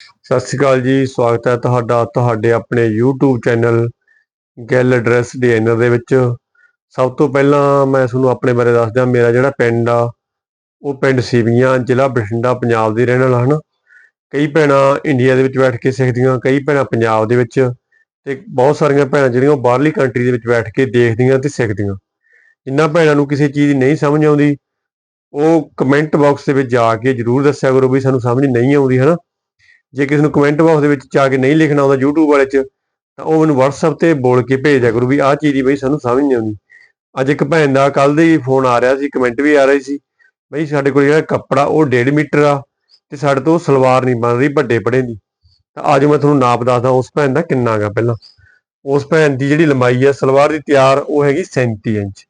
ਸਤਿ ਸ਼੍ਰੀ ਅਕਾਲ ਜੀ, ਸਵਾਗਤ ਹੈ ਤੁਹਾਡਾ, ਤੁਹਾਡੇ ਆਪਣੇ YouTube ਚੈਨਲ ਗੈਲ ਐਡਰੈਸ ਡਿਜ਼ਾਈਨਰ ਦੇ ਵਿੱਚ। ਸਭ ਤੋਂ ਪਹਿਲਾਂ ਮੈਂ ਤੁਹਾਨੂੰ ਆਪਣੇ ਬਾਰੇ ਦੱਸਦਾ, ਮੇਰਾ ਜਿਹੜਾ ਪਿੰਡ ਆ, ਉਹ ਪਿੰਡ ਸੀਵੀਆਂ, ਜ਼ਿਲ੍ਹਾ ਬਠਿੰਡਾ, ਪੰਜਾਬ ਦੇ ਰਹਿਣ ਵਾਲਾ ਹਨ। ਕਈ ਭੈਣਾਂ ਇੰਡੀਆ ਦੇ ਵਿੱਚ ਬੈਠ ਕੇ ਸਿੱਖਦੀਆਂ, ਕਈ ਭੈਣਾਂ ਪੰਜਾਬ ਦੇ ਵਿੱਚ ਤੇ ਬਹੁਤ ਸਾਰੀਆਂ ਭੈਣਾਂ ਜਿਹੜੀਆਂ ਉਹ ਬਾਹਰਲੀ ਕੰਟਰੀ ਦੇ ਵਿੱਚ ਬੈਠ ਕੇ ਦੇਖਦੀਆਂ ਤੇ ਸਿੱਖਦੀਆਂ। ਜਿਨ੍ਹਾਂ ਭੈਣਾਂ ਨੂੰ ਕਿਸੇ ਚੀਜ਼ ਦੀ ਨਹੀਂ ਸਮਝ ਆਉਂਦੀ, ਉਹ ਕਮੈਂਟ ਬਾਕਸ ਦੇ ਵਿੱਚ ਜਾ ਕੇ ਜਰੂਰ ਦੱਸਿਆ ਕਰੋ ਵੀ ਸਾਨੂੰ ਸਮਝ ਨਹੀਂ ਆਉਂਦੀ, ਹਨਾ। ਜੇ ਕਿਸੇ ਨੂੰ ਕਮੈਂਟ ਬਾਕਸ ਦੇ ਵਿੱਚ ਜਾ ਕੇ ਨਹੀਂ ਲਿਖਣਾ ਆਉਂਦਾ YouTube ਵਾਲੇ 'ਚ, ਤਾਂ ਉਹ ਮੈਨੂੰ WhatsApp ਤੇ ਬੋਲ ਕੇ ਭੇਜ ਦਿਆ ਕਰੂ ਵੀ ਆਹ ਚੀਜ਼ ਦੀ ਬਈ ਸਾਨੂੰ ਸਮਝ ਨਹੀਂ ਆਉਂਦੀ। ਅੱਜ ਇੱਕ ਭੈਣ ਦਾ ਕੱਲ ਦੇ ਹੀ ਫੋਨ ਆ ਰਿਹਾ ਸੀ ਕਮੈਂਟ ਵੀ ਆ ਰਹੀ ਸੀ, ਬਈ ਸਾਡੇ ਕੋਲ ਜਿਹੜਾ ਕੱਪੜਾ ਉਹ 1.5 ਮੀਟਰ ਆ ਤੇ ਸਾਡੇ ਤੋਂ ਸਲਵਾਰ ਨਹੀਂ ਬਣ ਰਹੀ ਵੱਡੇ ਪੜੇ ਦੀ। ਤਾਂ ਅੱਜ ਮੈਂ ਤੁਹਾਨੂੰ ਨਾਪ ਦੱਸਦਾ ਉਸ ਭੈਣ ਦਾ ਕਿੰਨਾ ਹੈਗਾ ਪਹਿਲਾਂ। ਉਸ ਭੈਣ ਦੀ ਜਿਹੜੀ ਲੰਬਾਈ ਆ, ਸਲਵਾਰ ਦੀ ਤਿਆਰ ਉਹ ਹੈਗੀ 37 ਇੰਚ।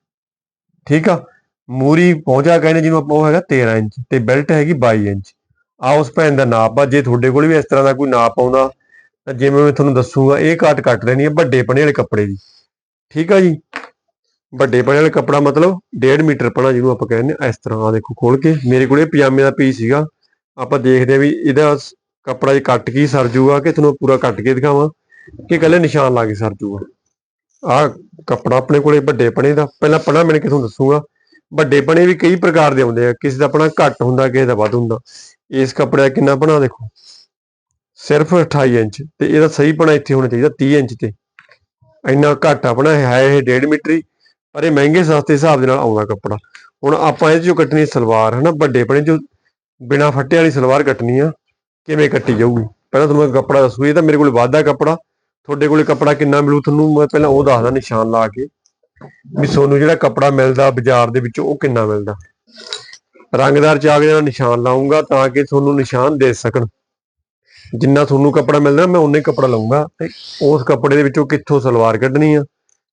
ਠੀਕ ਆ? ਮੂਰੀ ਪਹੁੰਚਾ ਕਹਿੰਦੇ ਜਿਹਨੂੰ ਆਪਾਂ ਉਹ ਹੈਗਾ 13 ਇੰਚ ਤੇ ਬੈਲਟ ਹੈਗੀ 22 ਇੰਚ। ਆ ਉਸ ਭੈਣ ਦਾ ਨਾਪ ਆ, ਜੇ ਤੁਹਾਡੇ ਕੋਲ ਵੀ ਇਸ ਤਰ੍ਹਾਂ ਦਾ ਕੋਈ ਨਾਪ ਆਉਂਦਾ, ਤਾਂ ਜਿਵੇਂ ਮੈਂ ਤੁਹਾਨੂੰ ਦੱਸੂਗਾ, ਇਹ ਘਾਟ ਕੱਟ ਲੈਣੀ ਹੈ ਵੱਡੇ ਪਣੇ ਵਾਲੇ ਕੱਪੜੇ ਦੀ। ਠੀਕ ਆ ਜੀ? ਵੱਡੇ ਪਣੇ ਵਾਲੇ ਕੱਪੜਾ ਮਤਲਬ 1.5 ਮੀਟਰ ਪਣਾ ਜਿਹਨੂੰ ਆਪਾਂ ਕਹਿੰਦੇ ਆ, ਇਸ ਤਰ੍ਹਾਂ ਆ ਦੇਖੋ ਖੋਲ ਕੇ। ਮੇਰੇ ਕੋਲ ਇਹ ਪਜਾਮੇ ਦਾ ਪੀਸ ਸੀਗਾ। ਆਪਾਂ ਦੇਖਦੇ ਆ ਵੀ ਇਹਦਾ ਕੱਪੜਾ ਜੇ ਕੱਟ ਕੇ ਸਰ ਜੂਗਾ, ਕਿ ਤੁਹਾਨੂੰ ਪੂਰਾ ਕੱਟ ਕੇ ਦਿਖਾਵਾਂ, ਕਿ ਇਕੱਲੇ ਨਿਸ਼ਾਨ ਲਾ ਕੇ ਸਰ ਜੂਗਾ। ਆ ਕੱਪੜਾ ਆਪਣੇ ਕੋਲੇ ਵੱਡੇ ਪਣੇ ਦਾ। ਪਹਿਲਾਂ ਪਣਾ ਮੈਂ ਤੁਹਾਨੂੰ ਦੱਸੂਗਾ, ਵੱਡੇ ਪਣੇ ਵੀ ਕਈ ਪ੍ਰਕਾਰ ਦੇ ਆਉਂਦੇ ਆ, ਕਿਸੇ ਦਾ ਆਪਣਾ ਘੱਟ ਹੁੰਦਾ, ਕਿਸੇ ਦਾ ਵੱਧ ਹੁੰਦਾ। ਇਸ ਕੱਪੜੇ ਦਾ ਕਿੰਨਾ ਪਣਾ ਦੇਖੋ। ਸਿਰਫ 28 ਇੰਚ ਤੇ ਇਹਦਾ ਸਹੀ ਪਣਾ ਇੱਥੇ ਹੋਣਾ ਚਾਹੀਦਾ 30 ਇੰਚ ਤੇ। ਇੰਨਾ ਘੱਟ ਆਪਣਾ ਹੈ ਇਹ 1.5 ਮੀਟਰ ਪਰ ਇਹ ਮਹਿੰਗੇ ਸਸਤੇ ਹਿਸਾਬ ਦੇ ਨਾਲ ਆਉਂਦਾ ਕੱਪੜਾ। ਹੁਣ ਆਪਾਂ ਇਹਦੇ ਚੋਂ ਕੱਟਣੀ ਸਲਵਾਰ, ਹਨਾ, ਵੱਡੇ ਪਣੇ ਜੋ ਬਿਨਾ ਫੱਟੇ ਵਾਲੀ ਸਲਵਾਰ ਕੱਟਣੀ ਆ, ਕਿਵੇਂ ਕੱਟੀ ਜਾਊਗੀ? ਪਹਿਲਾਂ ਤੁਹਾਨੂੰ ਕੱਪੜਾ ਦੱਸੂ, ਇਹ ਤਾਂ ਮੇਰੇ ਕੋਲ ਵਾਧਾ ਕੱਪੜਾ। ਤੁਹਾਡੇ ਕੋਲੇ ਕੱਪੜਾ ਕਿੰਨਾ ਮਿਲੂ ਤੁਹਾਨੂੰ? ਮੈਂ ਪਹਿਲਾਂ ਉਹ ਦੱਸਦਾ, ਨਿਸ਼ਾਨ ਲਾ ਕੇ। ਵੀ ਤੁਹਾਨੂੰ ਜਿਹੜਾ ਕੱਪੜਾ ਮਿਲਦਾ ਬਾਜ਼ਾਰ ਦੇ ਵਿੱਚੋਂ, ਉਹ ਕਿੰਨਾ ਮਿਲਦਾ? ਰੰਗਦਾਰ ਚਾਕ ਦੇ ਨਾਲ ਨਿਸ਼ਾਨ ਲਾਉਂਗਾ ਤਾਂ ਕਿ ਤੁਹਾਨੂੰ ਨਿਸ਼ਾਨ ਦੇ ਸਕਣ। ਜਿੰਨਾ ਤੁਹਾਨੂੰ ਕੱਪੜਾ ਮਿਲਦਾ ਮੈਂ ਉਨਾ ਹੀ ਕੱਪੜਾ ਲਵਾਂਗਾ ਤੇ ਉਸ ਕੱਪੜੇ ਦੇ ਵਿੱਚੋਂ ਕਿੱਥੋਂ ਸਲਵਾਰ ਕੱਢਣੀ ਆ,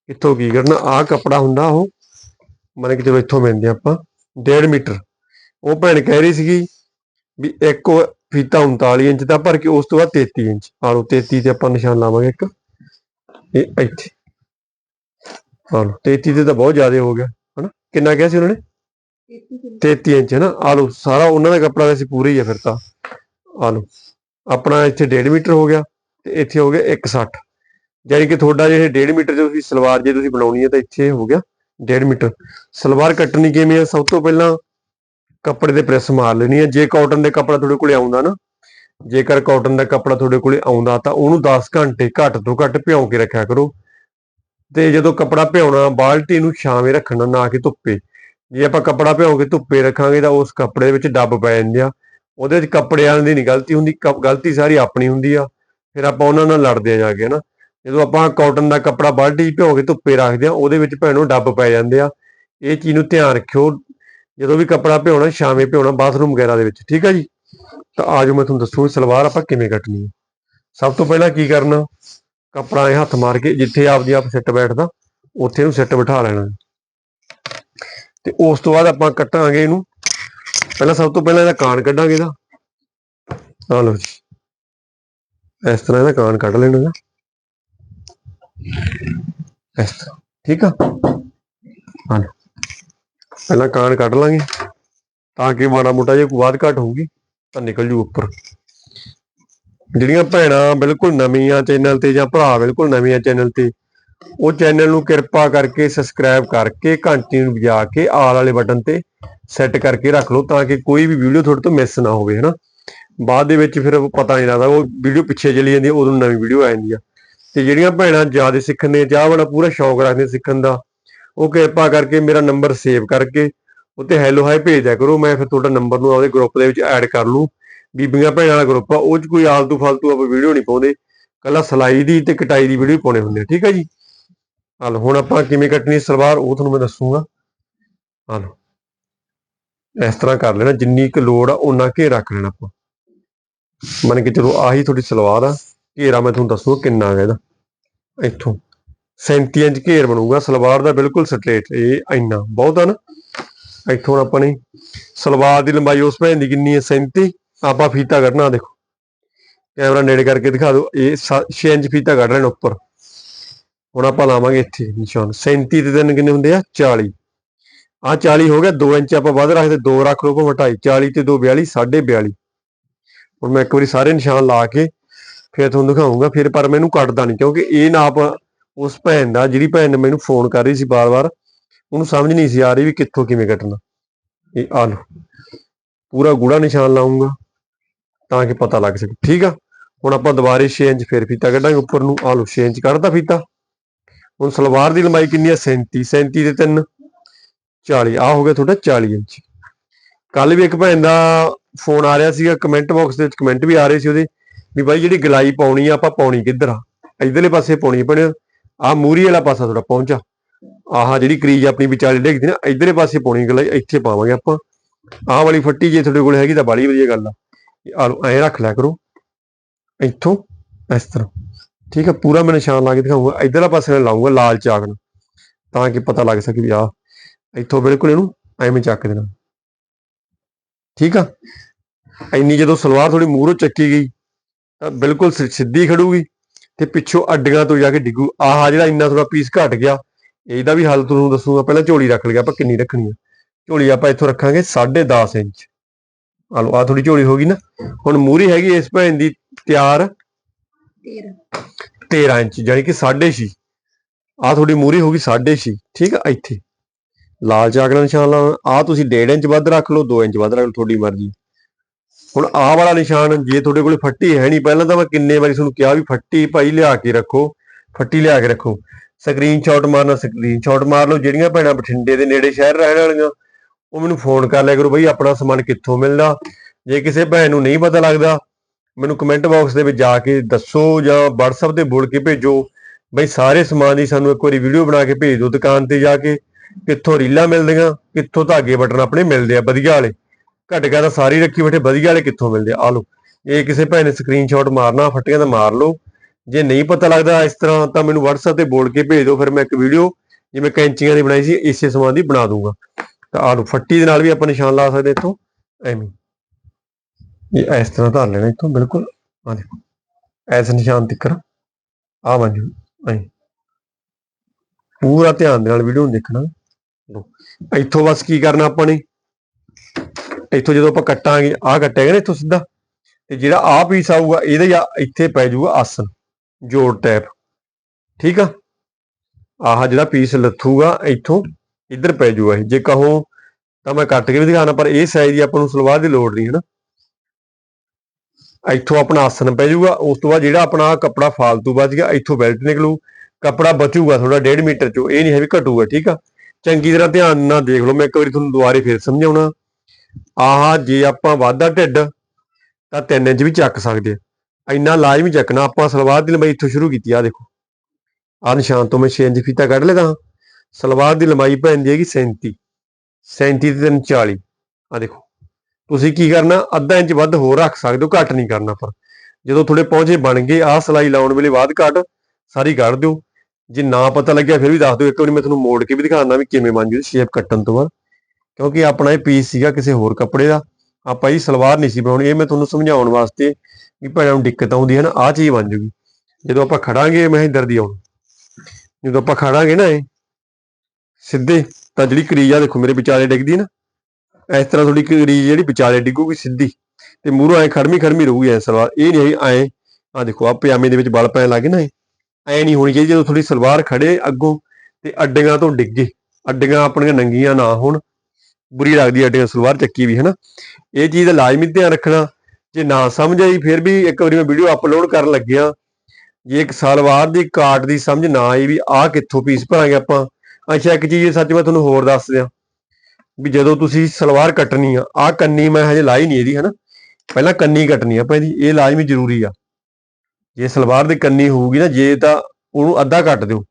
ਕਿੱਥੋਂ ਕੀ ਕਰਨਾ, ਆਹ ਕੱਪੜਾ ਹੁੰਦਾ ਉਹ ਮਨੇ ਕਿ ਚਲੋ ਇੱਥੋਂ ਮਿਲਦੇ ਆਪਾਂ 1.5 ਮੀਟਰ। ਉਹ ਭੈਣ ਕਹਿ ਰਹੀ ਸੀਗੀ ਵੀ ਇੱਕ ਫੀਤਾ 39 ਇੰਚ ਦਾ ਭਰ ਕੇ ਉਸ ਤੋਂ ਬਾਅਦ 33 ਇੰਚ। ਆਲੋ ਲਓ 33 ਤੇ ਆਪਾਂ ਨਿਸ਼ਾਨ ਲਾਵਾਂਗੇ ਇੱਕ। ਇਹ ਇੱਥੇ। ਆਹ ਲਓ 33 ਤੇ ਤਾਂ ਬਹੁਤ ਜ਼ਿਆਦਾ ਹੋ ਗਿਆ, ਹਨਾ? ਕਿੰਨਾ ਕਿਹਾ ਸੀ ਉਹਨਾਂ ਨੇ? 33 ਇੰਚ ਹੈ ਨਾ ਆ ਲਓ, ਸਾਰਾ ਉਹਨਾਂ ਦਾ ਕੱਪੜਾ ਵੈਸੇ ਪੂਰਾ ਹੀ ਹੈ ਫਿਰ ਤਾਂ। ਆ ਲਓ, ਆਪਣਾ ਇੱਥੇ 1.5 ਮੀਟਰ ਹੋ ਗਿਆ ਤੇ ਇੱਥੇ ਹੋ ਗਿਆ 160 ਯਾਨੀ ਕਿ ਤੁਹਾਡਾ ਜੇ 1.5 ਮੀਟਰ ਜੇ ਤੁਸੀਂ ਸਲਵਾਰ ਜੇ ਤੁਸੀਂ ਬਣਾਉਣੀ ਹੈ ਤਾਂ ਇੱਥੇ ਹੋ ਗਿਆ 1.5 ਮੀਟਰ। ਸਲਵਾਰ ਕੱਟਣੀ ਕਿਵੇਂ ਹੈ ਸਭ ਤੋਂ ਪਹਿਲਾਂ ਕੱਪੜੇ ਦੇ ਪ੍ਰੈਸ ਮਾਰ ਲੈਣੀ ਹੈ। ਜੇ ਕਾਟਨ ਦੇ ਕੱਪੜਾ ਤੁਹਾਡੇ ਕੋਲੇ ਆਉਂਦਾ ਨਾ, ਜੇਕਰ ਕਾਟਨ ਦਾ ਕੱਪੜਾ ਤੁਹਾਡੇ ਕੋਲੇ ਆਉਂਦਾ ਤਾਂ ਉਹਨੂੰ 10 ਘੰਟੇ ਘੱਟ ਤੋਂ ਘੱਟ ਭਿਉਂ ਕੇ ਰੱਖਿਆ ਕਰੋ। ਤੇ ਜਦੋਂ ਕੱਪੜਾ ਭਿਉਣਾ, ਬਾਲਟੀ ਨੂੰ ਛਾਵੇਂ ਰੱਖਣਾ, ਨਾ ਕਿ ਧੁੱਪੇ। ਜੇ ਆਪਾਂ ਕੱਪੜਾ ਭਿਓ ਕੇ ਧੁੱਪੇ ਰੱਖਾਂਗੇ ਤਾਂ ਉਸ ਕੱਪੜੇ ਵਿੱਚ ਡੱਬ ਪੈ ਜਾਂਦੇ ਆ। ਉਹਦੇ ਵਿੱਚ ਕੱਪੜਿਆਂ ਦੀ ਨਹੀਂ ਗਲਤੀ ਹੁੰਦੀ ਕ- ਗਲਤੀ ਸਾਰੀ ਆਪਣੀ ਹੁੰਦੀ ਆ। ਫਿਰ ਆਪਾਂ ਉਹਨਾਂ ਨਾਲ ਲੜਦੇ ਆ ਜਾ ਕੇ ਨਾ ਜਦੋਂ ਆਪਾਂ ਕਾਟਨ ਦਾ ਕੱਪੜਾ ਬਾਲਟੀ ਭਿਓ ਕੇ ਧੁੱਪੇ ਰੱਖਦੇ ਆ, ਉਹਦੇ ਵਿੱਚ ਭੈਣੋ ਡੱਬ ਪੈ ਜਾਂਦੇ ਆ। ਇਹ ਚੀਜ਼ ਨੂੰ ਧਿਆਨ ਰੱਖਿਓ, ਜਦੋਂ ਵੀ ਕੱਪੜਾ ਭਿਉਣਾ ਸ਼ਾਮੇ ਭਿਉਣਾ ਬਾਥਰੂਮ ਵਗੈਰਾ ਦੇ ਵਿੱਚ, ਠੀਕ ਆ ਜੀ? ਤਾਂ ਆਜੋ ਮੈਂ ਤੁਹਾਨੂੰ ਦੱਸੂ, ਸਲਵਾਰ ਆਪਾਂ ਕਿਵੇਂ ਕੱਟਣੀ ਹੈ ਸਭ ਤੋਂ ਪਹਿਲਾਂ ਕੀ ਕਰਨਾ? ਕੱਪੜਾ ਇਹ ਹੱਥ ਮਾਰ ਕੇ, ਜਿੱਥੇ ਆਪਦੀ ਆਪ ਸਿੱਟ ਬੈਠਦਾ, ਉੱਥੇ ਨੂੰ ਸਿੱਟ ਬਿਠਾ ਲੈਣਾ। ਤੇ ਉਸ ਤੋਂ ਬਾਅਦ ਆਪਾਂ ਕੱਟਾਂਗੇ ਇਹਨੂੰ। ਪਹਿਲਾਂ ਸਭ ਤੋਂ ਪਹਿਲਾਂ ਇਹਦਾ ਕਾਨ ਕੱਢਾਂਗੇ ਇਹਦਾ। ਆ ਲਓ ਜੀ। ਇਸ ਤਰ੍ਹਾਂ ਇਹਦਾ ਕਾਨ ਕੱਢ ਲੈਣਾ ਹੈ ਇਸ ਤਰ੍ਹਾਂ। ਠੀਕ ਆ? ਹਾਂ ਪਹਿਲਾਂ ਕਾਨ ਕੱਢ ਲਾਂਗੇ। ਤਾਂ ਕਿ ਮਾੜਾ ਮੋਟਾ ਜੇ ਕੋਈ ਬਾਤ ਘਟ ਹੋਊਗੀ, ਤਾਂ ਨਿਕਲ ਜੂ ਉੱਪਰ। ਜਿਹੜੀਆਂ ਭੈਣਾਂ ਬਿਲਕੁਲ ਨਵੀਆਂ ਚੈਨਲ ਤੇ ਜਾਂ ਭਰਾ ਬਿਲਕੁਲ ਨਵੀਆਂ ਚੈਨਲ ਤੇ ਉਹ ਚੈਨਲ ਨੂੰ ਕਿਰਪਾ ਕਰਕੇ ਸਬਸਕ੍ਰਾਈਬ ਕਰਕੇ ਘੰਟੀ ਨੂੰ ਵਜਾ ਕੇ ਆਲ ਵਾਲੇ ਬਟਨ ਤੇ ਸੈੱਟ ਕਰਕੇ ਰੱਖ ਲਓ ਤਾਂ ਕਿ ਕੋਈ ਵੀ ਵੀਡੀਓ ਤੁਹਾਡੇ ਤੋਂ ਮਿਸ ਨਾ ਹੋਵੇ, ਹਨਾ? ਬਾਅਦ ਦੇ ਵਿੱਚ ਫਿਰ ਪਤਾ ਨਹੀਂ ਲੱਗਦਾ, ਉਹ ਵੀਡੀਓ ਪਿੱਛੇ ਚਲੀ ਜਾਂਦੀ ਉਦੋਂ ਨਵੀਂ ਵੀਡੀਓ ਆ ਜਾਂਦੀ ਆ। ਤੇ ਜਿਹੜੀਆਂ ਭੈਣਾਂ ਜ਼ਿਆਦਾ ਸਿੱਖਣ ਦੀਆਂ ਚਾਹ ਵਾਲਾ ਪੂਰਾ ਸ਼ੌਕ ਰੱਖਦੀਆਂ ਸਿੱਖਣ ਦਾ, ਉਹ ਕਿਰਪਾ ਕਰਕੇ ਮੇਰਾ ਨੰਬਰ ਸੇਵ ਕਰਕੇ ਉੱਤੇ ਹੈਲੋ ਹਾਈ ਭੇਜ ਦਿਆ ਕਰੋ। ਮੈਂ ਫਿਰ ਤੁਹਾਡਾ ਨੰਬਰ ਨੂੰ ਆਪਦੇ ਗਰੁੱਪ ਦੇ ਵਿੱਚ ਐਡ ਕਰ ਲੂ। ਬੀਬੀਆਂ ਭੈਣਾਂ ਵਾਲਾ ਗਰੁੱਪ ਆ, ਉਹ 'ਚ ਕੋਈ ਆਲਤੂ ਫਾਲਤੂ ਆਪਾਂ ਵੀਡੀਓ ਨਹੀਂ ਪਾਉਂਦੇ। ਕੱਲਾ ਸਲਾਈ ਦੀ ਤੇ ਕਟਾਈ ਦੀ ਵੀਡੀਓ ਪਾਉਣੇ ਹੁੰਦੇ ਆ, ਠੀਕ ਹੈ ਜੀ? ਹਲ ਹੁਣ ਆਪਾਂ ਕਿਵੇਂ ਕੱਟਣੀ ਸਲਵਾਰ, ਉਹ ਤੁਹਾਨੂੰ ਮੈਂ ਦੱਸੂਗਾ। ਹਲ ਇਸ ਤਰ੍ਹਾਂ ਕਰ ਲੈਣਾ, ਜਿੰਨੀ ਕੁ ਲੋੜ ਆ ਉਹਨਾਂ ਘੇ ਰੱਖ ਲੈਣਾ ਆਪਾਂ। ਮੰਨ ਕੇ ਚਲੋ ਆਹੀ ਤੁਹਾਡੀ ਸਲਵਾਰ ਆ, ਘੇਰਾ ਮੈਂ ਤੁਹਾਨੂੰ ਦੱਸੂਗਾ ਕਿੰਨਾ ਹੈ ਇਹਦਾ। ਇੱਥੋਂ 37 ਇੰਚ ਘੇਰ ਬਣੂਗਾ, ਸਲਵਾਰ ਦਾ ਬਿਲਕੁਲ ਸਟ੍ਰੇਟ, ਇਹ ਇੰਨਾ ਬਹੁਤ ਆ ਨਾ। ਇੱਥੋਂ ਆਪਾਂ ਨੇ ਸਲਵਾਰ ਦੀ ਲੰਬਾਈ ਉਸ ਭੈਣ ਦੀ ਕਿੰਨੀ ਹੈ 37 ਆਪਾਂ ਫੀਤਾ ਕੱਢਣਾ ਦੇਖੋ। ਕੈਮਰਾ ਨੇੜੇ ਕਰਕੇ ਦਿਖਾ ਦਿਓ, ਇਹ 6 ਇੰਚ ਫੀਤਾ ਕੱਢ ਲੈਣਾ ਉੱਪਰ। ਹੁਣ ਆਪਾਂ ਲਾਵਾਂਗੇ ਇੱਥੇ ਨਿਸ਼ਾਨ। 37 ਤੇ ਤਿੰਨ ਕਿੰਨੇ ਹੁੰਦੇ ਆ? 40 ਆ 40 ਹੋ ਗਿਆ 2 ਇੰਚ ਆਪਾਂ ਵੱਧ ਰੱਖਦੇ 2 ਰੱਖ ਲਓ ਭਾਵੇਂ 2.5 40 ਤੇ 2 42 42.5 ਹੁਣ ਮੈਂ ਇੱਕ ਵਾਰੀ ਸਾਰੇ ਨਿਸ਼ਾਨ ਲਾ ਕੇ ਫਿਰ ਤੁਹਾਨੂੰ ਦਿਖਾਉਂਗਾ ਫਿਰ ਪਰ ਮੈਨੂੰ ਕੱਟਦਾ ਨਹੀਂ, ਕਿਉਂਕਿ ਇਹ ਨਾਪ ਉਸ ਭੈਣ ਦਾ, ਜਿਹੜੀ ਭੈਣ ਨੇ ਮੈਨੂੰ ਫੋਨ ਕਰ ਰਹੀ ਸੀ ਬਾਰ-ਬਾਰ ਉਹਨੂੰ ਸਮਝ ਨਹੀਂ ਸੀ ਆ ਰਹੀ ਵੀ ਕਿੱਥੋਂ ਕਿਵੇਂ ਕੱਟਣਾ। ਇਹ ਆ ਲਓ। ਪੂਰਾ ਗੂੜਾ ਨਿਸ਼ਾਨ ਲਾਉਂਗਾ ਤਾਂ ਕਿ ਪਤਾ ਲੱਗ ਸਕੇ। ਠੀਕ ਆ? ਹੁਣ ਆਪਾਂ ਦੁਬਾਰੇ 6 ਇੰਚ ਫਿਰ ਫੀਤਾ ਕੱਢਾਂਗੇ, ਉੱਪਰ ਨੂੰ ਆ ਲਓ 6 ਇੰਚ ਕੱਢਦਾ ਫੀਤਾ। ਹੁਣ ਸਲਵਾਰ ਦੀ ਲੰਬਾਈ ਕਿੰਨੀ ਹੈ 37 37 ਦੇ 3 40 ਆ ਹੋ ਗਿਆ ਤੁਹਾਡਾ 40 ਇੰਚ। ਕੱਲ ਵੀ ਇੱਕ ਭੈਣ ਦਾ ਫੋਨ ਆ ਰਿਹਾ ਸੀਗਾ ਕਮੈਂਟ ਬਾਕਸ ਦੇ ਵਿੱਚ ਕਮੈਂਟ ਵੀ ਆ ਰਹੇ ਸੀ ਉਹਦੇ, ਵੀ ਬਾਈ ਜਿਹੜੀ ਗਲਾਈ ਪਾਉਣੀ ਆ, ਆਪਾਂ ਪਾਉਣੀ ਕਿੱਧਰ ਆ? ਇਧਰਲੇ ਪਾਸੇ ਪਾਉਣੀ ਪੈਣੀ ਆ ਮੂਰੀ ਵਾਲਾ ਪਾਸਾ ਥੋੜਾ ਪਹੁੰਚਾ। ਆਹ ਜਿਹੜੀ ਕਰੀਜ ਆਪਣੀ ਵਿਚਾਲੇ ਡਿੱਗਦੀ ਨਾ, ਇਧਰਲੇ ਪਾਸੇ ਪਾਉਣੀ ਗਲਾਈ, ਇੱਥੇ ਪਾਵਾਂਗੇ ਆਪਾਂ। ਆਹ ਵਾਲੀ ਫੱਟੀ ਜੇ ਤੁਹਾਡੇ ਕੋਲ ਹੈਗੀ ਤਾਂ ਬੜੀ ਵਧੀਆ ਗੱਲ ਆ। ਆ ਲਓ, ਐਂ ਰੱਖ ਲਿਆ ਕਰੋ। ਇੱਥੋਂ, ਇਸ ਤਰ੍ਹਾਂ। ਠੀਕ ਆ, ਪੂਰਾ ਮੈਂ ਨਿਸ਼ਾਨ ਲਾ ਕੇ ਦਿਖਾਊਂਗਾ। ਇਧਰਲਾ ਪਾਸੇ ਨਾਲ ਲਾਉਂਗਾ ਲਾਲ ਚਾਕ ਨਾਲ, ਤਾਂ ਕਿ ਪਤਾ ਲੱਗ ਸਕੇ ਵੀ ਆ ਇੱਥੋਂ ਬਿਲਕੁਲ ਇਹਨੂੰ ਐਵੇਂ ਚੱਕ ਦੇਣਾ। ਠੀਕ ਆ? ਇੰਨੀ ਜਦੋਂ ਸਲਵਾਰ ਥੋੜੀ ਮੂਹਰੋਂ ਚੱਕੀ ਗਈ, ਤਾਂ ਬਿਲਕੁਲ ਸਿੱਧੀ ਖੜੂਗੀ ਤੇ ਪਿੱਛੋਂ ਅੱਡੀਆਂ ਤੋਂ ਜਾ ਕੇ ਡਿੱਗੂ। ਆਹ ਜਿਹੜਾ ਇੰਨਾ ਥੋੜਾ ਪੀਸ ਘਟ ਗਿਆ, ਇਹਦਾ ਵੀ ਹੱਲ ਤੁਹਾਨੂੰ ਦੱਸੂਗਾ, ਪਹਿਲਾਂ ਝੋਲੀ ਰੱਖ ਲਿਆ, ਆਪਾਂ ਕਿੰਨੀ ਰੱਖਣੀ ਆ। ਝੋਲੀ ਆਪਾਂ ਇੱਥੋਂ ਰੱਖਾਂਗੇ 10.5 ਇੰਚ। ਆ ਲਓ ਆ ਥੋੜੀ ਝੋਲੀ ਹੋ ਗਈ ਨਾ। ਹੁਣ ਮੂਰੀ ਹੈਗੀ ਇਸ ਭੈਣ ਦੀ ਤਿਆਰ। 13 ਇੰਚ ਯਾਨੀ ਕਿ 6.5 ਆ ਤੁਹਾਡੀ ਮੂਰੀ ਹੋ ਗਈ 6.5 ਠੀਕ ਆ, ਇੱਥੇ। ਲਾਲ ਚਾਕ ਦਾ ਨਿਸ਼ਾਨ ਲਾਉਣਾ ਆ ਤੁਸੀਂ 1.5 ਇੰਚ ਵੱਧ ਰੱਖ ਲਓ 2 ਇੰਚ ਵੱਧ ਰੱਖ ਲਓ, ਤੁਹਾਡੀ ਮਰਜ਼ੀ। ਹੁਣ ਆਹ ਵਾਲਾ ਨਿਸ਼ਾਨ, ਜੇ ਤੁਹਾਡੇ ਕੋਲ ਫੱਟੀ ਹੈ ਨਹੀਂ, ਪਹਿਲਾਂ ਤਾਂ ਮੈਂ ਕਿੰਨੇ ਵਾਰੀ ਤੁਹਾਨੂੰ ਕਿਹਾ ਵੀ ਫੱਟੀ ਭਾਈ ਲਿਆ ਕੇ ਰੱਖੋ, ਫੱਟੀ ਲਿਆ ਕੇ ਰੱਖੋ। ਸਕਰੀਨਸ਼ਾਟ ਮਾਰਨਾ, ਸਕਰੀਨਸ਼ਾਟ ਮਾਰ ਲਓ, ਜਿਹੜੀਆਂ ਭੈਣਾਂ ਬਠਿੰਡੇ ਦੇ ਨੇੜੇ ਸ਼ਹਿਰ ਰਹਿਣ ਵਾਲੀਆਂ, ਉਹ ਮੈਨੂੰ ਫੋਨ ਕਰ ਲਿਆ ਕਰੋ, ਬਈ ਆਪਣਾ ਸਮਾਨ ਕਿੱਥੋਂ ਮਿਲਦਾ? ਜੇ ਕਿਸੇ ਭੈਣ ਨੂੰ ਨਹੀਂ ਪਤਾ ਲੱਗਦਾ ਮੈਨੂੰ ਕਮੈਂਟ ਬਾਕਸ ਦੇ ਵਿੱਚ ਜਾ ਕੇ ਦੱਸੋ ਜਾਂ WhatsApp ਤੇ ਬੋਲ ਕੇ ਭੇਜੋ। ਬਈ ਸਾਰੇ ਸਮਾਨ ਦੀ ਸਾਨੂੰ ਇੱਕ ਵਾਰੀ ਵੀਡੀਓ ਬਣਾ ਕੇ ਭੇਜ ਦਿਓ ਦੁਕਾਨ ਤੇ ਜਾ ਕੇ। ਕਿੱਥੋਂ ਰੀਲਾਂ ਮਿਲਦੀਆਂ, ਕਿੱਥੋਂ ਧਾਗੇ ਬਟਨ ਆਪਣੇ ਮਿਲਦੇ ਆ ਵਧੀਆ ਵਾਲੇ। ਘੱਟ ਗਿਆ ਤਾਂ ਸਾਰੀ ਰੱਖੀ ਬੈਠੇ ਵਧੀਆ ਵਾਲੇ ਕਿੱਥੋਂ ਮਿਲਦੇ ਆ? ਆਹ ਇਹ ਕਿਸੇ ਭੈਣ ਨੇ ਸਕਰੀਨਸ਼ਾਟ ਮਾਰਨਾ, ਫੱਟੀਆਂ ਦਾ ਮਾਰ ਲਓ। ਜੇ ਨਹੀਂ ਪਤਾ ਲੱਗਦਾ ਇਸ ਤਰ੍ਹਾਂ, ਤਾਂ ਮੈਨੂੰ WhatsApp ਤੇ ਬੋਲ ਕੇ ਭੇਜ ਦਿਓ, ਫਿਰ ਮੈਂ ਇੱਕ ਵੀਡੀਓ ਜਿਵੇਂ ਕੈਂਚੀਆਂ ਦੀ ਬਣਾਈ ਸੀ, ਇਸੇ ਸਮਾਨ ਦੀ ਬਣਾ ਦੂੰਗਾ ਤਾਂ ਆਹ ਲਓ, ਫੱਟੀ ਦੇ ਨਾਲ ਵੀ ਆਪਾਂ ਨਿਸ਼ਾਨ ਲਾ ਸਕਦੇ ਇੱਥੋਂ, ਐਵੇਂ। ਇਹ ਇਸ ਤਰ੍ਹਾਂ ਧਰ ਲੈਣਾ ਇੱਥੋਂ, ਬਿਲਕੁਲ। ਆ ਦੇਖੋ ਐਸ ਨਿਸ਼ਾਨ ਤਿੱਕਰ। ਆ ਬਣ ਜੂ ਐਂ ਪੂਰਾ ਧਿਆਨ ਦੇ ਨਾਲ ਵੀਡੀਓ ਨੂੰ ਦੇਖਣਾ। ਲਓ। ਇੱਥੋਂ ਬਸ ਕੀ ਕਰਨਾ ਆਪਾਂ ਨੇ? ਇੱਥੋਂ ਜਦੋਂ ਆਪਾਂ ਕੱਟਾਂਗੇ, ਆਹ ਕੱਟੇਗਾ ਨਾ ਇੱਥੋਂ ਸਿੱਧਾ? ਤੇ ਜਿਹੜਾ ਆਹ ਪੀਸ ਆਊਗਾ, ਇਹਦੇ ਜਾਂ ਇੱਥੇ ਪੈ ਜਾਊਗਾ ਆਸਨ ਜੋੜ ਟੈਪ ਠੀਕ ਆ? ਆਹ ਜਿਹੜਾ ਪੀਸ ਲੱਥੂਗਾ, ਇੱਥੋਂ ਇੱਧਰ ਪੈ ਜਾਊਗਾ ਜੇ ਕਹੋ ਤਾਂ ਮੈਂ ਕੱਟ ਕੇ ਵੀ ਦਿਖਾਣਾ, ਪਰ ਇਹ ਸਾਈਜ਼ ਦੀ ਆਪਾਂ ਨੂੰ ਸਲਵਾਰ ਦੀ ਲੋੜ ਨਹੀਂ, ਹੈ ਨਾ? ਇੱਥੋਂ ਆਪਣਾ ਆਸਨ ਪੈ ਜਾਊਗਾ, ਉਸ ਤੋਂ ਬਾਅਦ ਜਿਹੜਾ ਆਪਣਾ ਕੱਪੜਾ ਫਾਲਤੂ ਬਚ ਗਿਆ, ਇੱਥੋਂ ਬੈਲਟ ਨਿਕਲੂ, ਕੱਪੜਾ ਬਚੂਗਾ ਥੋੜਾ 1.5 ਮੀਟਰ ਚੋਂ, ਇਹ ਨਹੀਂ ਹੈ ਵੀ ਘਟੂਗਾ, ਠੀਕ ਆ? ਚੰਗੀ ਤਰ੍ਹਾਂ ਧਿਆਨ ਨਾਲ ਦੇਖ ਲਓ, ਮੈਂ ਇੱਕ ਵਾਰੀ ਤੁਹਾਨੂੰ ਦੁਬਾਰੇ ਫੇਰ ਸਮਝਾਉਣਾ। ਆਹ ਜੇ ਆਪਾਂ ਵਾਧਾ ਢਿੱਡ, ਤਾਂ 3 ਇੰਚ ਵੀ ਚੱਕ ਸਕਦੇ ਆ। ਇੰਨਾ ਲਾਜ਼ਮੀ ਚੱਕਣਾ, ਆਪਾਂ ਸਲਵਾਰ ਦੀ ਲੰਬਾਈ ਇੱਥੋਂ ਸ਼ੁਰੂ ਕੀਤੀ ਆ ਦੇਖੋ। ਆ ਨਿਸ਼ਾਨ ਤੋਂ ਮੈਂ 6 ਇੰਚ ਫੀਤਾ ਕੱਢ ਲਿਆ ਸਲਵਾਰ ਦੀ ਲੰਬਾਈ ਪੈਂਦੀ ਹੈਗੀ 37 37 ਤੇ 40 ਆ ਦੇਖੋ। ਤੁਸੀਂ ਕੀ ਕਰਨਾ, ਅੱਧਾ ਇੰਚ ਵੱਧ ਹੋਰ ਰੱਖ ਸਕਦੇ ਹੋ, ਘੱਟ ਨਹੀਂ ਕਰਨਾ ਪਰ ਜਦੋਂ ਤੁਹਾਡੇ ਪਹੁੰਚੇ ਬਣ ਗਏ, ਆਹ ਸਲਾਈ ਲਾਉਣ ਵੇਲੇ ਬਾਅਦ ਘੱਟ, ਸਾਰੀ ਕੱਢ ਦਿਓ। ਜੇ ਨਾ ਪਤਾ ਲੱਗਿਆ, ਫਿਰ ਵੀ ਦੱਸ ਦਿਓ। ਇੱਕ ਵਾਰੀ ਮੈਂ ਤੁਹਾਨੂੰ ਮੋੜ ਕੇ ਵੀ ਦਿਖਾਉਣਾ ਵੀ ਕਿਵੇਂ ਬਣ ਜੂ ਸ਼ੇਪ ਕੱਟਣ ਤੋਂ ਬਾਅਦ। ਕਿਉਂਕਿ ਆਪਣਾ ਇਹ ਪੀਸ ਸੀਗਾ ਕਿਸੇ ਹੋਰ ਕੱਪੜੇ ਦਾ। ਆਪਾਂ ਇਹ ਸਲਵਾਰ ਨਹੀਂ ਸੀ ਬਣਾਉਣੀ। ਇਹ ਮੈਂ ਤੁਹਾਨੂੰ ਸਮਝਾਉਣ ਵਾਸਤੇ ਵੀ ਭੈਣਾਂ ਨੂੰ ਦਿੱਕਤ ਆਉਂਦੀ ਹੈ ਨਾ, ਆਹ ਚੀਜ਼ ਬਣ ਜੂਗੀ। ਜਦੋਂ ਆਪਾਂ ਖੜਾਂਗੇ, ਮੈਂ ਇੱਧਰ ਦੀ ਆਉਣ ਜਦੋਂ ਆਪਾਂ ਖੜਾਂਗੇ ਨਾ ਇਹ, ਸਿੱਧੇ, ਤਾਂ ਜਿਹੜੀ ਕਰੀਜ ਆ ਦੇਖੋ ਮੇਰੇ ਵਿਚਾਲੇ ਡਿੱਗਦੀ ਨਾ। ਇਸ ਤਰ੍ਹਾਂ ਥੋੜੀ ਕਰੀਜ ਜਿਹੜੀ ਵਿਚਾਲੇ ਡਿੱਗੂਗੀ ਸਿੱਧੀ ਤੇ ਮੂਹਰੋਂ ਐ ਖੜਮੀ ਖੜਮੀ ਰਹੂਗੀ ਐ ਸਲਵਾਰ। ਇਹ ਨਹੀਂ ਹੈ ਐ ਆ ਦੇਖੋ ਆ ਪਜਾਮੇ ਦੇ ਵਿੱਚ ਬਲ ਪੈਣ ਲੱਗੇ ਨਾ ਐ ਨਹੀਂ ਹੋਣੀ ਚਾਹੀਦੀ ਜਦੋਂ ਤੁਹਾਡੀ ਸਲਵਾਰ ਖੜੇ ਅੱਗੋਂ ਤੇ ਅੱਡੀਆਂ ਤੋਂ ਡਿੱਗੇ ਅੱਡੀਆਂ ਆਪਣੀਆਂ ਨੰਗੀਆਂ ਨਾ ਹੋਣ। ਬੁਰੀ ਲੱਗਦੀ ਹੈ ਅੱਡੀਆਂ ਸਲਵਾਰ ਚੱਕੀ ਵੀ, ਹੈਨਾ? ਇਹ ਚੀਜ਼ ਦਾ ਲਾਜ਼ਮੀ ਧਿਆਨ ਰੱਖਣਾ। ਜੇ ਨਾ ਸਮਝ ਆਈ, ਫਿਰ ਵੀ ਇੱਕ ਵਾਰੀ ਮੈਂ ਵੀਡੀਓ ਅਪਲੋਡ ਕਰਨ ਲੱਗਿਆ। ਜੇ ਇੱਕ ਸਲਵਾਰ ਦੀ ਕਾਟ ਦੀ ਸਮਝ ਨਾ ਆਈ ਵੀ ਆਹ ਕਿੱਥੋਂ ਪੀਸ ਭਰਾਂਗੇ ਆਪਾਂ। ਅੱਛਾ, ਇੱਕ ਚੀਜ਼ ਸੱਚ ਮੈਂ ਤੁਹਾਨੂੰ ਹੋਰ ਦੱਸ ਦਿਆਂ। ਵੀ ਜਦੋਂ ਤੁਸੀਂ ਸਲਵਾਰ ਕੱਟਣੀ ਆ, ਆਹ ਕੰਨੀ ਮੈਂ ਹਜੇ ਲਾਈ ਨਹੀਂ ਇਹਦੀ, ਹਨਾ? ਪਹਿਲਾਂ ਕੰਨੀ ਕੱਟਣੀ ਆ ਭਾਈ ਇਹ ਲਾਜ਼ਮੀ ਜ਼ਰੂਰੀ ਆ। ਜੇ ਸਲਵਾਰ ਦੀ ਕੰਨੀ ਹੋਊਗੀ ਨਾ, ਜੇ ਤਾਂ ਉਹਨੂੰ ਅੱਧਾ ਕੱਟ ਦਿਓ।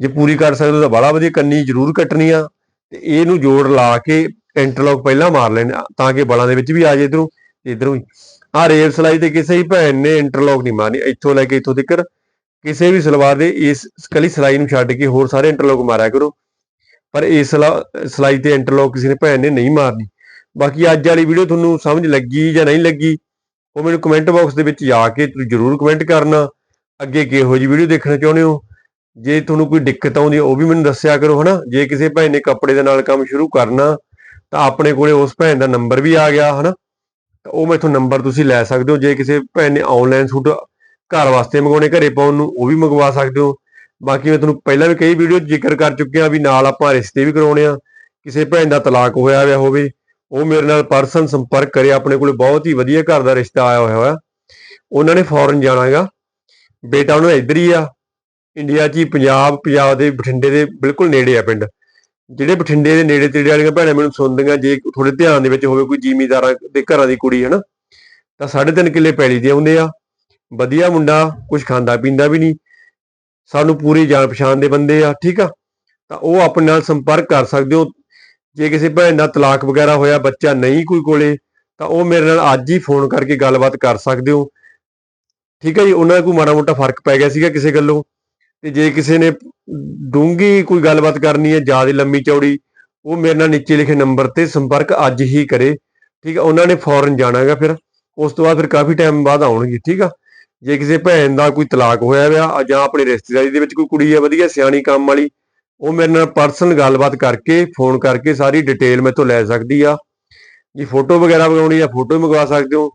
ਜੇ ਪੂਰੀ ਕੱਟ ਸਕਦੇ ਹੋ ਤਾਂ ਬੜਾ ਵਧੀਆ ਕੰਨੀ ਜ਼ਰੂਰ ਕੱਟਣੀ ਆ ਤੇ ਇਹਨੂੰ ਜੋੜ ਲਾ ਕੇ ਇੰਟਰਲੌਕ ਪਹਿਲਾਂ ਮਾਰ ਲੈਣੇ, ਤਾਂ ਕਿ ਬਲਾਂ ਦੇ ਵਿੱਚ ਵੀ ਆ ਜੇ ਇਧਰੋਂ ਤੇ ਇਧਰੋਂ ਵੀ। ਆ ਰੇਲ ਸਲਾਈ ਤੇ ਕਿਸੇ ਹੀ ਭੈਣ ਨੇ ਇੰਟਰਲੌਕ ਨਹੀਂ ਮਾਰਨੀ, ਇੱਥੋਂ ਲੈ ਕੇ ਇੱਥੋਂ ਤੱਕ ਕਿਸੇ ਵੀ ਸਲਵਾਰ ਦੇ ਇਸ ਕਲੀ ਸਲਾਈ ਨੂੰ ਛੱਡ ਕੇ ਹੋਰ ਸਾਰੇ ਇੰਟਰਲੌਕ ਮਾਰਿਆ ਕਰੋ। ਪਰ ਇਹ ਸਲਾ- ਸਲਾਈ ਤੇ ਇੰਟਰਲੋਕ ਕਿਸੇ ਨੇ ਭੈਣ ਨੇ ਨਹੀਂ ਮਾਰਨੀ। ਬਾਕੀ ਅੱਜ ਵਾਲੀ ਵੀਡੀਓ ਤੁਹਾਨੂੰ ਸਮਝ ਲੱਗੀ ਜਾਂ ਨਹੀਂ ਲੱਗੀ, ਉਹ ਮੈਨੂੰ ਕਮੈਂਟ ਬਾਕਸ ਦੇ ਵਿੱਚ ਜਾ ਕੇ ਤੁਸੀਂ ਜਰੂਰ ਕਮੈਂਟ ਕਰਨਾ। ਅੱਗੇ ਕਿਹੋ ਜਿਹੀ ਵੀਡੀਓ ਦੇਖਣਾ ਚਾਹੁੰਦੇ ਹੋ? ਜੇ ਤੁਹਾਨੂੰ ਕੋਈ ਦਿੱਕਤ ਆਉਂਦੀ ਉਹ ਵੀ ਮੈਨੂੰ ਦੱਸਿਆ ਕਰੋ, ਹਨਾ? ਜੇ ਕਿਸੇ ਭੈਣ ਨੇ ਕੱਪੜੇ ਦੇ ਨਾਲ ਕੰਮ ਸ਼ੁਰੂ ਕਰਨਾ, ਤਾਂ ਆਪਣੇ ਕੋਲੇ ਉਸ ਭੈਣ ਦਾ ਨੰਬਰ ਵੀ ਆ ਗਿਆ, ਹਨਾ? ਤਾਂ ਉਹ ਮੈਥੋਂ ਨੰਬਰ ਤੁਸੀਂ ਲੈ ਸਕਦੇ ਹੋ। ਜੇ ਕਿਸੇ ਭੈਣ ਨੇ ਆਨਲਾਈਨ ਸੂਟ ਘਰ ਵਾਸਤੇ ਮੰਗਵਾਉਣੇ, ਘਰੇ ਪਾਉਣ ਨੂੰ, ਉਹ ਵੀ ਮੰਗਵਾ ਸਕਦੇ ਹੋ। ਬਾਕੀ ਮੈਂ ਤੁਹਾਨੂੰ ਪਹਿਲਾਂ ਵੀ ਕਈ ਵੀਡੀਓ ਜ਼ਿਕਰ ਕਰ ਚੁੱਕਿਆ ਵੀ ਨਾਲ ਆਪਾਂ ਰਿਸ਼ਤੇ ਵੀ ਕਰਾਉਣੇ ਆ, ਕਿਸੇ ਭੈਣ ਦਾ ਤਲਾਕ ਹੋਇਆ ਹੋਇਆ ਹੋਵੇ, ਉਹ ਮੇਰੇ ਨਾਲ ਪਰਸਨ ਸੰਪਰਕ ਕਰੇ, ਆਪਣੇ ਕੋਲੇ ਬਹੁਤ ਹੀ ਵਧੀਆ ਘਰ ਦਾ ਰਿਸ਼ਤਾ ਆਇਆ ਹੋਇਆ ਹੋਇਆ। ਉਹਨਾਂ ਨੇ ਫੌਰਨ ਜਾਣਾਗਾ ਬੇਟਾ ਉਹਨਾਂ ਇੱਧਰ ਹੀ ਆ। ਇੰਡੀਆ 'ਚ ਹੀ, ਪੰਜਾਬ ਪੰਜਾਬ ਦੇ ਬਠਿੰਡੇ ਦੇ ਬਿਲਕੁਲ ਨੇੜੇ ਆ ਪਿੰਡ। ਜਿਹੜੇ ਬਠਿੰਡੇ ਦੇ ਨੇੜੇ ਤੇੜੇ ਵਾਲੀਆਂ ਭੈਣਾਂ ਮੈਨੂੰ ਸੁਣਦੀਆਂ, ਜੇ ਥੋੜੇ ਧਿਆਨ ਦੇ ਵਿੱਚ ਹੋਵੇ ਕੋਈ ਜ਼ਿਮੀਦਾਰਾਂ ਦੇ ਘਰਾਂ ਦੀ ਕੁੜੀ ਹੈ ਨਾ ਤਾਂ 3.5 ਕਿੱਲੇ ਪੈਲੀ ਦੇ ਆਉਂਦੇ ਆ। ਵਧੀਆ ਮੁੰਡਾ ਕੁਝ ਖਾਂਦਾ ਪੀਂਦਾ ਵੀ ਨਹੀਂ। ਸਾਨੂੰ ਪੂਰੀ ਜਾਣ ਪਛਾਣ ਦੇ ਬੰਦੇ ਆ, ਠੀਕ ਆ? ਤਾਂ ਉਹ ਆਪਣੇ ਨਾਲ ਸੰਪਰਕ ਕਰ ਸਕਦੇ ਹੋ। ਜੇ ਕਿਸੇ ਭੈਣ ਦਾ ਤਲਾਕ ਵਗੈਰਾ ਹੋਇਆ, ਬੱਚਾ ਨਹੀਂ ਕੋਈ ਕੋਲੇ, ਤਾਂ ਉਹ ਮੇਰੇ ਨਾਲ ਅੱਜ ਹੀ ਫੋਨ ਕਰਕੇ ਗੱਲਬਾਤ ਕਰ ਸਕਦੇ ਹੋ। ਠੀਕ ਹੈ ਜੀ? ਉਹਨਾਂ ਦਾ ਕੋਈ ਮਾੜਾ ਮੋਟਾ ਫ਼ਰਕ ਪੈ ਗਿਆ ਸੀਗਾ ਕਿਸੇ ਗੱਲੋਂ। ਤੇ ਜੇ ਕਿਸੇ ਨੇ ਡੂੰਗੀ ਕੋਈ ਗੱਲਬਾਤ ਕਰਨੀ ਹੈ, ਜ਼ਿਆਦਾ ਲੰਮੀ ਚੌੜੀ, ਉਹ ਮੇਰੇ ਨਾਲ ਨੀਚੇ ਲਿਖੇ ਨੰਬਰ ਤੇ ਸੰਪਰਕ ਅੱਜ ਹੀ ਕਰੇ। ਠੀਕ ਹੈ ਉਹਨਾਂ ਨੇ ਫੌਰਨ ਜਾਣਾਗਾ ਫਿਰ। ਉਸ ਤੋਂ ਬਾਅਦ ਫਿਰ ਕਾਫੀ ਟਾਈਮ ਬਾਅਦ ਆਉਣਗੇ, ਠੀਕ ਆ? ਜੇ ਕਿਸੇ ਭੈਣ ਦਾ ਕੋਈ ਤਲਾਕ ਹੋਇਆ ਵਿਆ ਜਾਂ ਆਪਣੀ ਰਿਸ਼ਤੇਦਾਰੀ ਦੇ ਵਿੱਚ ਕੋਈ ਕੁੜੀ ਹੈ ਵਧੀਆ ਸਿਆਣੀ ਕੰਮ ਵਾਲੀ, ਉਹ ਮੇਰੇ ਨਾਲ ਪਰਸਨਲ ਗੱਲਬਾਤ ਕਰਕੇ ਫੋਨ ਕਰਕੇ ਸਾਰੀ ਡਿਟੇਲ ਮੇਰੇ ਤੋਂ ਲੈ ਸਕਦੀ ਆ। ਜੀ ਫੋਟੋ ਵਗੈਰਾ ਮੰਗਾਉਣੀ ਆ ਫੋਟੋ ਮੰਗਵਾ ਸਕਦੇ ਹੋ।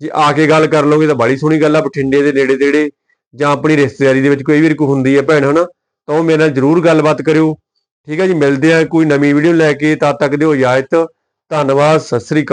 ਜੇ ਆ ਕੇ ਗੱਲ ਕਰ ਲਓਗੇ ਤਾਂ ਬੜੀ ਸੋਹਣੀ ਗੱਲ ਆ, ਬਠਿੰਡੇ ਦੇ ਨੇੜੇ ਤੇੜੇ ਜਾਂ ਆਪਣੀ ਰਿਸ਼ਤੇਦਾਰੀ ਦੇ ਵਿੱਚ ਕੋਈ ਵੀ ਕੋਈ ਹੁੰਦੀ ਹੈ ਭੈਣ, ਹਨਾ? ਤਾਂ ਉਹ ਮੇਰੇ ਨਾਲ ਜਰੂਰ ਗੱਲਬਾਤ ਕਰਿਓ। ਠੀਕ ਹੈ ਜੀ, ਮਿਲਦੇ ਆ ਕੋਈ ਨਵੀਂ ਵੀਡੀਓ ਲੈ ਕੇ, ਤਦ ਤੱਕ ਦਿਓ ਇਜਾਜ਼ਤ। ਧੰਨਵਾਦ, ਸਤਿ ਸ੍ਰੀ ਅਕਾਲ।